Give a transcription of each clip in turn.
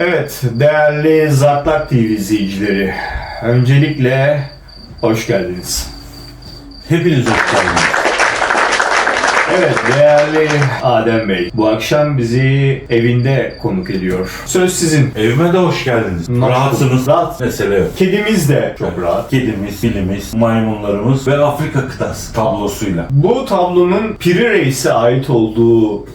Evet, değerli Zartlak TV izleyicileri. Öncelikle hoş geldiniz. Hepiniz hoş geldiniz. Evet, değerli Adem Bey. Bu akşam bizi evinde konuk ediyor. Söz sizin. Evime de hoş geldiniz. Nasıl? Rahatsınız. Rahat. Mesele yok. Kedimiz de çok rahat. Kedimiz, filimiz, maymunlarımız ve Afrika kıtası tablosuyla. Bu tablonun Piri Reis'e ait olduğu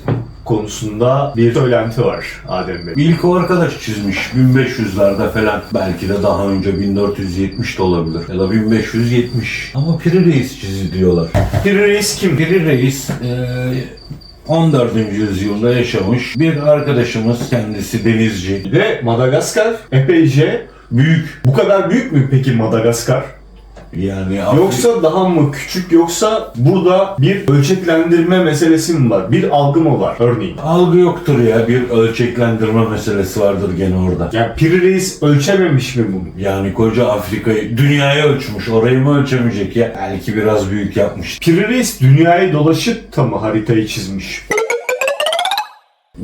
konusunda bir söylenti var Adem Bey. İlk o arkadaş çizmiş 1500'lerde falan. Belki de daha önce 1470 de olabilir. Ya da 1570. Ama Piri Reis çizdi diyorlar. Piri Reis kim? Piri Reis eee 14. yüzyılda yaşamış bir arkadaşımız kendisi denizci. Ve Madagaskar epeyce büyük. Bu kadar büyük mü peki Madagaskar? Yani Yoksa daha mı küçük yoksa burada bir ölçeklendirme meselesi mi var? Bir algı mı var örneğin? algı yoktur ya bir ölçeklendirme meselesi vardır gene orada. Yani Piri Reis ölçememiş mi bunu? Yani koca Afrika'yı, dünyaya ölçmüş. Orayı mı ölçemeyecek ya? Belki biraz büyük yapmış. Piri Reis dünyayı dolaşıp da mı haritayı çizmiş?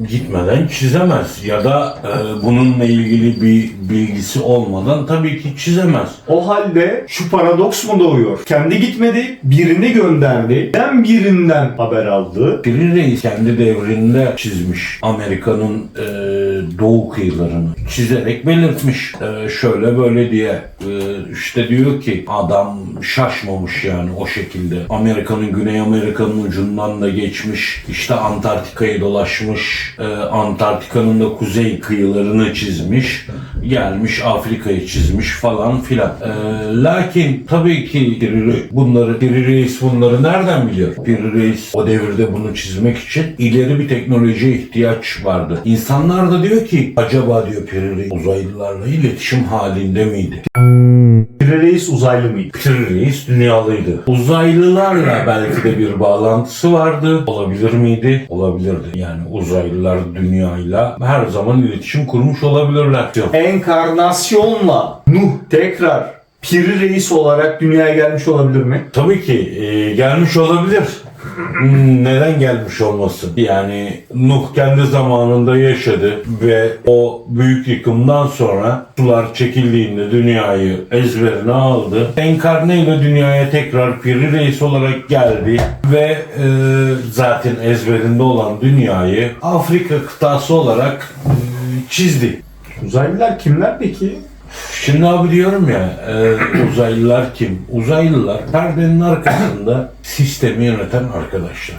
Gitmeden çizemez. Ya da e, bununla ilgili bir bilgisi olmadan tabii ki çizemez. O halde şu paradoks mu doğuyor? Kendi gitmedi, birini gönderdi. Ben birinden haber aldı. Piri Reis kendi devrinde çizmiş Amerika'nın e, doğu kıyılarını. Çizerek belirtmiş. E, şöyle böyle diye. E, işte diyor ki adam şaşmamış yani o şekilde. Amerika'nın Güney Amerika'nın ucundan da geçmiş. İşte Antarktika'yı dolaşmış. E, Antarktika'nın da kuzey kıyılarını çizmiş. Gelmiş Afrika'yı çizmiş falan filan. E, lakin tabii ki Piri bunları Piri Reis bunları nereden biliyor? Piri Reis o devirde bunu çizmek için ileri bir teknolojiye ihtiyaç vardı. İnsanlar da diyor ki acaba diyor Piri Reis uzaylılarla iletişim halinde miydi? Piri Reis uzaylı mıydı? Piri Reis dünyalıydı. Uzaylılarla belki de bir bağlantısı vardı. Olabilir miydi? Olabilirdi. Yani uzaylılar dünyayla her zaman iletişim kurmuş olabilirler. Enkarnasyonla Nuh tekrar Piri Reis olarak dünyaya gelmiş olabilir mi? Tabii ki e, gelmiş olabilir. Hmm, Neden gelmiş olmasın? Yani Nuh kendi zamanında yaşadı ve o büyük yıkımdan sonra sular çekildiğinde dünyayı ezberine aldı. Enkarne ile dünyaya tekrar Piri Reis olarak geldi ve e, zaten ezberinde olan dünyayı Afrika kıtası olarak e, çizdi. Uzaylılar kimler peki? Şimdi abi diyorum ya e, uzaylılar kim? Uzaylılar perdenin arkasında sistemi yöneten arkadaşlar.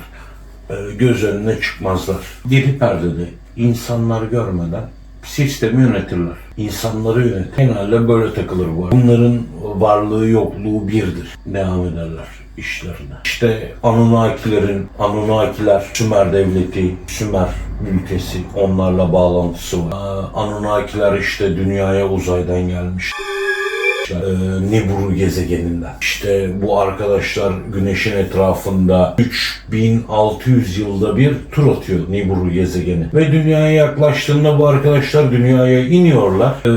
E, göz önüne çıkmazlar. Geri perdede insanlar görmeden sistemi yönetirler. İnsanları yönetir. Genelde böyle takılır bu. Bunların varlığı yokluğu birdir. Devam ederler işlerine. İşte Anunnakilerin, Anunnakiler Sümer devleti, Sümer ülkesi onlarla bağlantısı var. Anunnakiler işte dünyaya uzaydan gelmiş. Ee, Nibiru gezegeninden. İşte bu arkadaşlar güneşin etrafında 3600 yılda bir tur atıyor Nibiru gezegeni. Ve dünyaya yaklaştığında bu arkadaşlar dünyaya iniyorlar. Ee,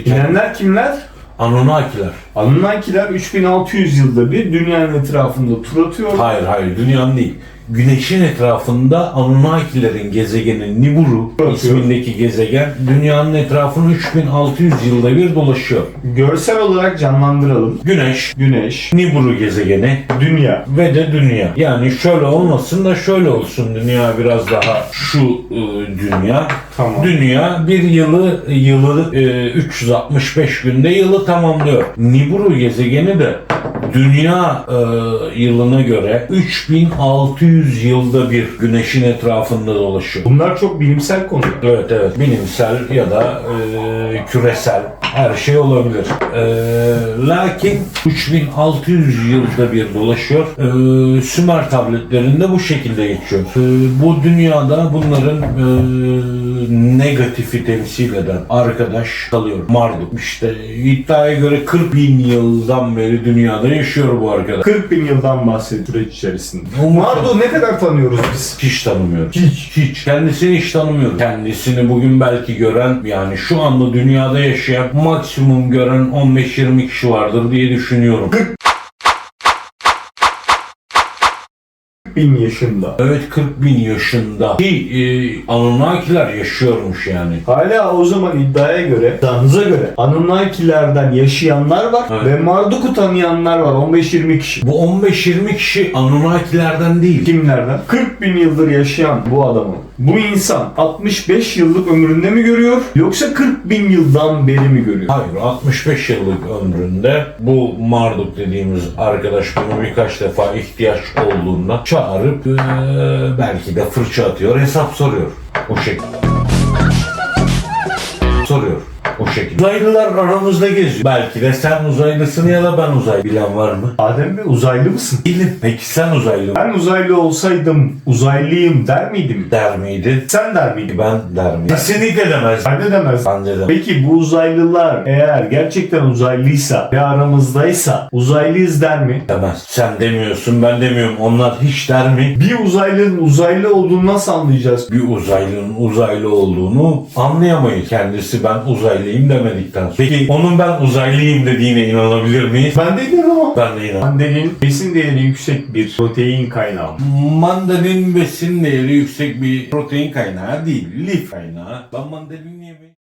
İnenler kimler? Anunnakiler. Anunnakiler 3600 yılda bir dünyanın etrafında tur atıyor. Hayır hayır dünyanın değil. Güneşin etrafında Anunnakilerin gezegeni Nibiru Bakıyor. ismindeki gezegen dünyanın etrafını 3600 yılda bir dolaşıyor. Görsel olarak canlandıralım. Güneş, Güneş, Nibiru gezegeni dünya. ve de dünya. Yani şöyle olmasın da şöyle olsun dünya biraz daha şu e, dünya. Tamam. Dünya bir yılı yılı e, 365 günde yılı tamamlıyor. Nibiru gezegeni de dünya e, yılına göre 3600 yılda bir güneşin etrafında dolaşıyor. Bunlar çok bilimsel konular. Evet evet bilimsel ya da e, küresel her şey olabilir. E, lakin 3600 yılda bir dolaşıyor. E, Sümer tabletlerinde bu şekilde geçiyor. E, bu dünyada bunların e, negatifi temsil eden arkadaş kalıyor. Marduk. İşte iddiaya göre 40 bin yıldan beri dünyada yaşıyor bu arkadaş. 40 bin yıldan bahsediyor süreç içerisinde. Mardo ne kadar tanıyoruz biz? Hiç tanımıyorum. Hiç. Hiç. Kendisini hiç tanımıyorum. Kendisini bugün belki gören yani şu anda dünyada yaşayan maksimum gören 15-20 kişi vardır diye düşünüyorum. Bin yaşında. Evet 40 bin yaşında. Ki e, Anunnakiler yaşıyormuş yani. Hala o zaman iddiaya göre, iddianıza göre Anunnakilerden yaşayanlar var Evet. ve Marduk'u tanıyanlar var 15-20 kişi. Bu 15-20 kişi Anunnakilerden değil. Kimlerden? 40 bin yıldır yaşayan bu adamı. Bu insan 65 yıllık ömründe mi görüyor yoksa 40 bin yıldan beri mi görüyor? Hayır 65 yıllık ömründe bu Marduk dediğimiz arkadaş bunu birkaç defa ihtiyaç olduğunda çağırıp eee, belki de fırça atıyor hesap soruyor. O şekilde. Soruyor. Şekilde. Uzaylılar aramızda geziyor. Belki de sen uzaylısın ya da ben uzaylı. Bilen var mı? Adem Bey uzaylı mısın? Bilin. Peki sen uzaylı mı? Ben uzaylı olsaydım uzaylıyım der miydim? der miydin? Sen der miydin? Ben der miyim? Kesinlikle demez. Ben de demezdim. Ben de demem. Peki bu uzaylılar eğer gerçekten uzaylıysa ve aramızdaysa uzaylıyız der mi? Demez. Sen demiyorsun ben demiyorum. Onlar hiç der mi? Bir uzaylının uzaylı olduğunu nasıl anlayacağız? bir uzaylının uzaylı olduğunu anlayamayız. Kendisi ben uzaylıyım demedikten sonra. Peki onun ben uzaylıyım dediğine inanabilir miyiz? Ben de inanamam. Ben de inan. Mandalin besin değeri yüksek bir protein kaynağı. Mandalin besin değeri yüksek bir protein kaynağı değil. Lif kaynağı. Ben mandalin yemeği